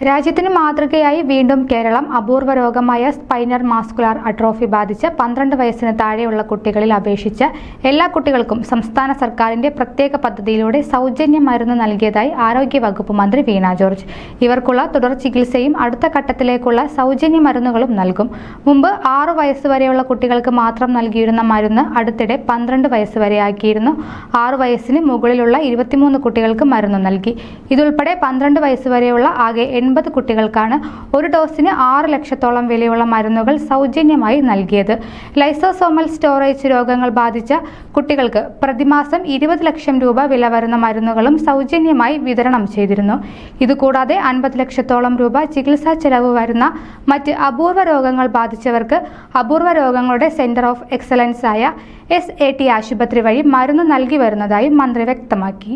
രാജ്യത്തിന് മാതൃകയായി വീണ്ടും കേരളം അപൂർവ രോഗമായ സ്പൈനർ മാസ്കുലാർ അട്രോഫി ബാധിച്ച് പന്ത്രണ്ട് വയസ്സിന് താഴെയുള്ള കുട്ടികളിൽ അപേക്ഷിച്ച് എല്ലാ കുട്ടികൾക്കും സംസ്ഥാന സർക്കാരിന്റെ പ്രത്യേക പദ്ധതിയിലൂടെ സൗജന്യ മരുന്ന് നൽകിയതായി ആരോഗ്യവകുപ്പ് മന്ത്രി വീണ ജോർജ്. ഇവർക്കുള്ള തുടർ ചികിത്സയും അടുത്ത ഘട്ടത്തിലേക്കുള്ള സൗജന്യ മരുന്നുകളും നൽകും. മുമ്പ് ആറു വയസ്സുവരെയുള്ള കുട്ടികൾക്ക് മാത്രം നൽകിയിരുന്ന മരുന്ന് അടുത്തിടെ പന്ത്രണ്ട് വയസ്സ് വരെയാക്കിയിരുന്നു ആറു വയസ്സിന് മുകളിലുള്ള ഇരുപത്തിമൂന്ന് കുട്ടികൾക്ക് മരുന്ന് നൽകി. ഇതുൾപ്പെടെ പന്ത്രണ്ട് വയസ്സുവരെയുള്ള ആകെ എൺപത് കുട്ടികൾക്കാണ് ഒരു ഡോസിന് ആറ് ലക്ഷത്തോളം വിലയുള്ള മരുന്നുകൾ സൗജന്യമായി നൽകിയത്. ലൈസോസോമൽ സ്റ്റോറേജ് രോഗങ്ങൾ ബാധിച്ച കുട്ടികൾക്ക് പ്രതിമാസം ഇരുപത് ലക്ഷം രൂപ വില വരുന്ന മരുന്നുകളും സൗജന്യമായി വിതരണം ചെയ്തിരുന്നു. ഇതുകൂടാതെ അൻപത് ലക്ഷത്തോളം രൂപ ചികിത്സാ ചെലവ് വരുന്ന മറ്റ് അപൂർവ രോഗങ്ങൾ ബാധിച്ചവർക്ക് അപൂർവ രോഗങ്ങളുടെ സെന്റർ ഓഫ് എക്സലൻസ് ആയ എസ് എ ടി ആശുപത്രി വഴി മരുന്ന് നൽകി വരുന്നതായി മന്ത്രി വ്യക്തമാക്കി.